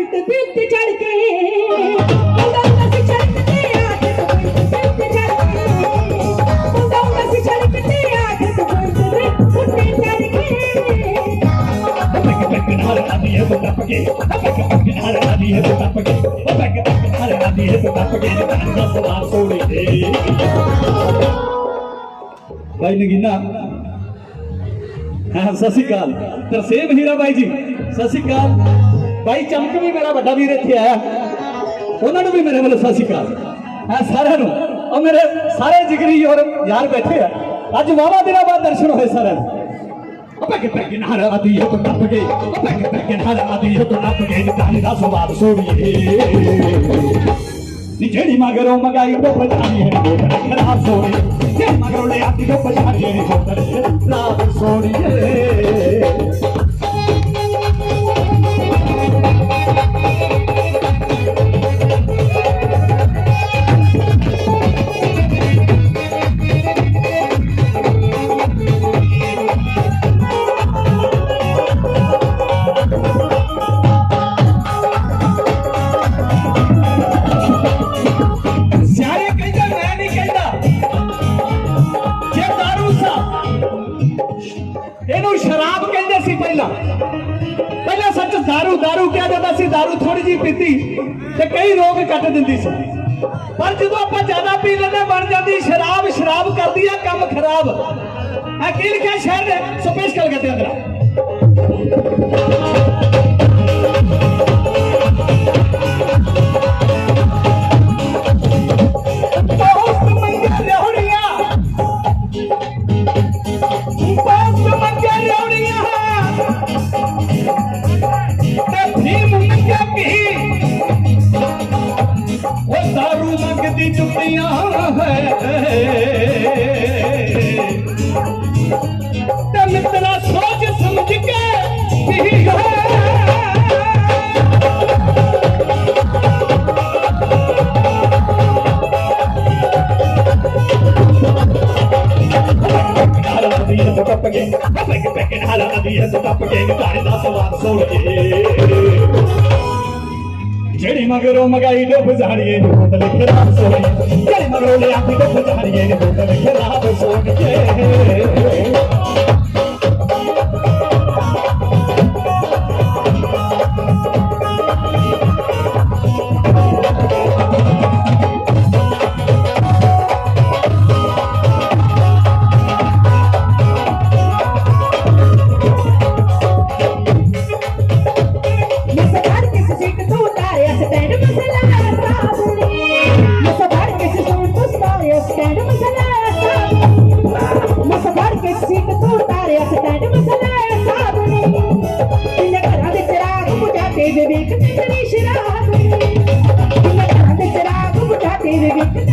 उल्ट बिल्ट चढ़ हाँ, तो हीरा भाई जी सत ਬਾਈ ਚਮਕ ਵੀ ਮੇਰਾ ਵੱਡਾ ਵੀਰ ਇੱਥੇ ਆਇਆ। ਉਹਨਾਂ ਨੂੰ ਵੀ ਮੇਰੇ ਵੱਲੋਂ ਸਤਿ ਸ਼੍ਰੀ ਅਕਾਲ। ਆ ਸਾਰਿਆਂ ਨੂੰ। ਉਹ ਮੇਰੇ ਸਾਰੇ ਜਿਗਰੀ ਔਰ ਯਾਰ ਬੈਠੇ ਆ। ਅੱਜ ਵਾਵਾ ਦਿਨਾਂ ਬਾਅਦ ਦਰਸ਼ਨ ਹੋਏ ਸਾਰਿਆਂ ਨੂੰ ਭੱਗ ਭੱਗ ਨਾਲ ਆਦੀ ਹੋ ਟੱਪ ਗਏ ਭੱਗ ਭੱਗ ਨਾਲ ਆਦੀ ਹੋ ਟੱਪ ਗਏ ਨਿਕਾਲੀ ਦਾ ਸਵਾਦ ਸੋਣੀਏ। ਨੀ ਜਿਹੜੀ ਮਗਰੋਂ ਮਗਾਈ ਤੋਂ ਪਛਾਣੀ ਹੈ ਖਰਾ ਸੋਣੀ ਜੇ ਮਗਰੋਂ ਲੈ ਆਦੀ ਪਛਾਣੀ ਹੈ ਰਾਤ ਸੋਣੀਏ। ਕਿਹਾ ਦਾਰੂ ਥੋੜੀ ਜੀ ਪੀਤੀ ਤੇ ਕਈ ਰੋਗ ਕੱਟ ਦਿੰਦੀ ਸੀ ਪਰ ਜਦੋਂ ਆਪਾਂ ਜ਼ਿਆਦਾ ਪੀ ਲੈਂਦੇ ਬਣ ਜਾਂਦੀ ਸ਼ਰਾਬ ਸ਼ਰਾਬ ਕਰਦੀ ਆ ਕੰਮ ਖਰਾਬ ਆ ਕੀ ਲਿਖਿਆ ਸ਼ਹਿਰ ਨੇ ਸਪੇਸ਼ ਕਲਕੱਤੇ ਅੰਦਰ ਨੂੰ ਮੰਗਦੀ ਜੁੱਤੀਆਂ ਹੈ ਤੇ ਮਿੱਤਰਾ ਸੋਚ ਸਮਝ ਕੇ ਵੀ ਹੈ ਅਧੀਨ ਤੋਂ ਟੱਪ ਗਏ ਪੈਕ ਪੈਕ ਨਾਲ ਅਧੀਨ ਤੋਂ ਟੱਪ ਗਏ। ਘਰ ਦਾ ਸਵਾਦ ਸੋਲੇ ਜਿਹੜੀ ਮਗਰੋਂ ਮਗਾਈ ਡੁੱਬ ਜਾਣੀਏ ਨੂੰ ਬੋਤਲ ਖਰਾਬ ਸੋੜੀ ਜਿਹੜੀ ਮਗਰੋਂ ਲੈ ਡੁੱਬ ਜਾਣੀਏ ਨੂੰ ਬੋਤਲ ਖਰਾਬ ਸੋੜੀਏ ਸਿੰਘ ਧੂਤਾ ਰੇ ਸਟੈਂਡ ਮਸਲਾ ਹੈ ਸਾਬ ਨੇ। ਤਿੰਨੇ ਘਰਾਂ ਦੇ ਚਰਾਗ ਬੁਝਾ ਤੇ ਵਿਵੇਕ ਤੇ ਸ਼ਰਾਬ। ਤਿੰਨੇ ਘਰਾਂ ਦੇ ਚਰਾਗ ਬੁਝਾ ਤੇ ਵਿਵੇਕ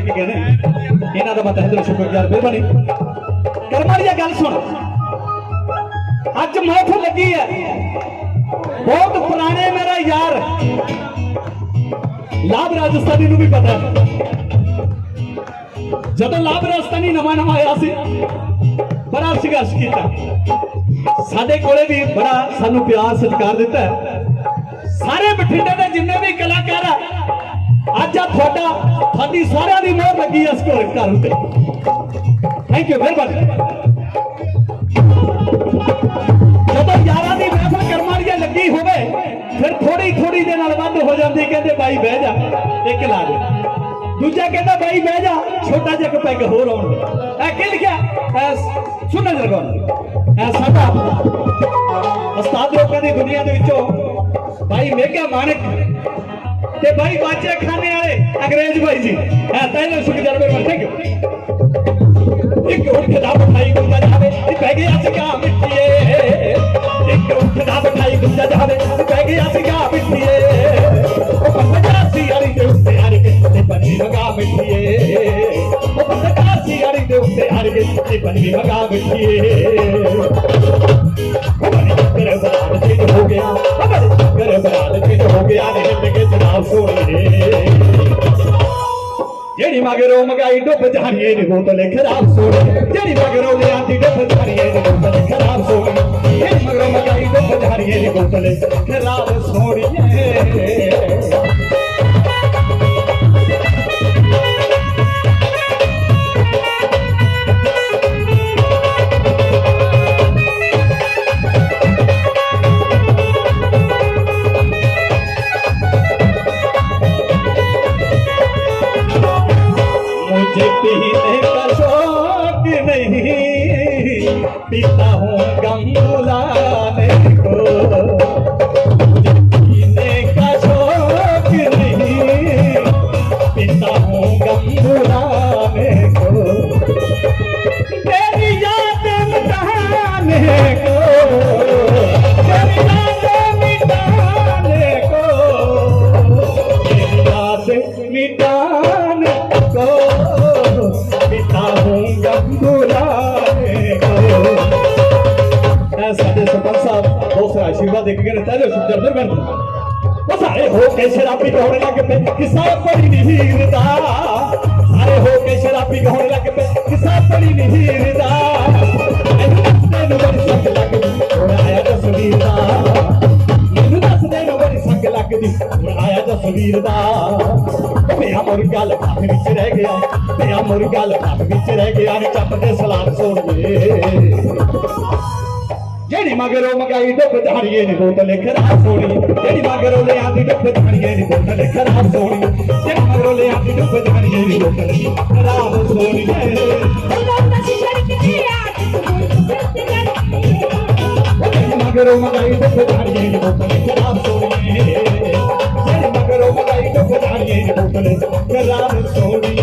ਕੇ ਗਏ ਨੇ। ਇਹਨਾਂ ਦਾ ਮੈਂ ਤਹਿ ਦਿਲੋਂ ਸ਼ੁਕਰਗੁਜ਼ਾਰ, ਮਿਹਰਬਾਨੀ। ਕਰਮਾਂ ਗੱਲ ਸੁਣ। ਅੱਜ ਮਹਿਫਲ ਲੱਗੀ ਹੈ। ਬਹੁਤ ਪੁਰਾਣੇ ਮੇਰਾ ਯਾਰ। ਲਾਭ ਰਾਜਸਥਾਨੀ ਨੂੰ ਵੀ ਪਤਾ ਹੈ। ਜਦੋਂ ਲਾਭ ਰਾਜਸਥਾਨੀ ਨਵਾਂ ਨਵਾਂ ਆਇਆ ਸੀ, ਬੜਾ ਸੰਘਰਸ਼ ਕੀਤਾ। ਸਾਡੇ ਕੋਲੇ ਵੀ ਬੜਾ ਸਾਨੂੰ ਪਿਆਰ ਸਤਿਕਾਰ ਦਿੱਤਾ ਸਾਰੇ ਬਠਿੰਡੇ ਦੇ ਜਿੰਨੇ ਵੀ ਕਲਾਕਾਰ ਆ ਅੱਜ ਆ ਤੁਹਾਡਾ ਤੁਹਾਡੀ ਸਾਰਿਆਂ ਦੀ ਮੋਹਰ ਲੱਗੀ ਇਸ ਘਰ ਘਰ ਉੱਤੇ। ਥੈਂਕ ਯੂ ਮਿਹਰਬਾਨੀ ਜਦੋਂ ਯਾਰਾਂ ਦੀ ਮਹਿਫਲ ਕਰਮਾਂ ਦੀ ਲੱਗੀ ਹੋਵੇ, ਫਿਰ ਥੋੜੀ ਥੋੜੀ ਦੇ ਨਾਲ ਵੱਧ ਹੋ ਜਾਂਦੀ, ਕਹਿੰਦੇ ਬਾਈ ਬਹਿ ਜਾ, ਇੱਕ ਲਾ ਦੇ। ਦੂਜਾ ਕਹਿੰਦਾ ਬਾਈ ਬਹਿ ਜਾ, ਛੋਟਾ ਜਿਹਾ ਇੱਕ ਪੈਗ ਹੋਰ ਆਉਣ ਇਹ ਕੀ ਲਿਖਿਆ? ਇਹ ਸੁਣਨਾ ਜਰਗਾ ਇਹ ਸਾਡਾ ਉਸਤਾਦ ਲੋਕਾਂ ਦੀ ਦੁਨੀਆ ਦੇ ਵਿੱਚੋਂ ਭਾਈ ਮੇਗਾ ਮਾਨਕ ਤੇ ਬਾਈ ਬਾਜੇ ਖਾਨੇ ਵਾਲੇ, ਅੰਗਰੇਜ਼ ਬਾਈ ਜੀ। ਹੈ ਤੈਨੂੰ ਸ਼ੁਕਰ ਮੇਰੇ ਥੈਂਕ ਯੂ ਇੱਕ ਉੱਠ ਦਾ ਬਠਾਈ ਗੁੰਜਾ ਜਾਵੇ ਇਹ ਪੈ ਗਿਆ ਸੀਗਾ ਮਿੱਟੀਏ ਇੱਕ ਉੱਠ ਦਾ ਬਠਾਈ ਗੁੰਜਾ ਜਾਵੇ ਇਹ ਪੈ ਗਿਆ ਸੀਗਾ ਮਿੱਟੀਏ ਉਹ ਬੰਦਾ ਸੀ ਯਾਰੀ ਦੇ ਉੱਤੇ ਹਰ ਕੇ ਤੇ ਬਣੀ ਮਗਾ ਮਿੱਟੀਏ ਉਹ ਬੰਦਾ ਸੀ ਯਾਰੀ ਦੇ ਉੱਤੇ ਹਰ ਕੇ ਤੇ ਬਣੀ ਮਗਾ ਮਿੱਟੀਏ ਹਮਾਰੇ ਕਰ ਬਰਾਲ ਹੋ ਗਿਆ ਹਮਾਰੇ ਕਰ ਬਰਾਲ ਹੋ ਗਿਆ ਨੇ ਹਿੰਦ ਜਨਾਬ ਸੋਹਣੇ। ਜਿਹੜੀ ਮਗਰੋਂ ਮਗਾਈ ਡੁੱਬ ਜਾਣੀਏ ਨੀ ਬੋਤਲ ਖਰਾਬ ਸੋਹਣੀ ਜਿਹੜੀ ਮਗਰੋਂ ਲਿਆਂਦੀ ਡੁੱਬ ਜਾਣੀਏ ਨੀ ਬੋਤਲ ਖਰਾਬ ਸੋਹਣੀ। ਜਿਹੜੀ ਮਗਰੋਂ ਮਗਾਈ ਡੁੱਬ ਜਾਣੀਏ ਨੀ ਬੋਤਲ ਖਰਾਬ ਸੋਹਣੀ। पीता हूँ गम बुलाने को मुझे पीने का शौक नहीं पीता हूँ गम ਸਾਰਾ ਆਸ਼ੀਰਵਾਦ ਦੇ ਕੇ ਗਏ ਨੇ ਤੇਰੇ ਦੇ ਬੰਦ ਉਹ ਸਾਰੇ ਹੋ ਕੇ ਸ਼ਰਾਬੀ ਹੋਣ ਲੱਗ ਪਏ ਕਿਸਾ ਪੜੀ ਨਹੀਂ ਹੀਰਦਾ ਸਾਰੇ ਹੋ ਕੇ ਸ਼ਰਾਬੀ ਹੋਣ ਲੱਗ ਪਏ ਕਿਸਾ ਪੜੀ ਨਹੀਂ ਹੀਰਦਾ ਤੈਨੂੰ ਬੜੀ ਸੰਗ ਲੱਗਦੀ ਹੁਣ ਆਇਆ ਜਸਵੀਰ ਦਾ ਮੈਨੂੰ ਦੱਸਦੇ ਨੂੰ ਬੜੀ ਸੰਗ ਲੱਗਦੀ ਹੁਣ ਆਇਆ ਜਸਵੀਰ ਦਾ ਪਿਆ ਮੁਰ ਗੱਲ ਬਾਤ ਵਿੱਚ ਰਹਿ ਗਿਆ ਪਿਆ ਮੁਰ ਗੱਲ ਬਾਤ ਵਿੱਚ ਰਹਿ ਗਿਆ ਨੀ ਚੱਪ ਦੇ ਸਲਾਮ ਸੋਣੀਏ ਜਿਹੜੀ ਮਗਰੋਂ ਮਗਾਈ ਡੁੱਬ ਜਾਣੀਏ ਨੀ ਬੋਤਲ ਖਰਾ ਸੋਣੀ ਜਿਹੜੀ ਮਗਰੋਂ ਲਿਆਂਦੀ ਡੁੱਬ ਜਾਣੀਏ ਨੀ ਬੋਤਲ ਖਰਾ ਸੋਣੀ ਜਿਹੜੀ ਮਗਰੋਂ ਲਿਆਂਦੀ ਡੁੱਬ ਜਾਣੀਏ ਨੀ ਬੋਤਲ ਖਰਾ ਸੋਣੀ ਮਗਰੋਂ ਮਗਾਈ ਡੁੱਬ ਜਾਣੀਏ ਨੀ ਬੋਤਲ ਖਰਾ ਸੋਣੀ ਜਿਹੜੀ ਮਗਰੋਂ ਮਗਾਈ ਡੁੱਬ ਜਾਣੀਏ ਨੀ ਬੋਤਲ ਖਰਾ ਸੋਣੀ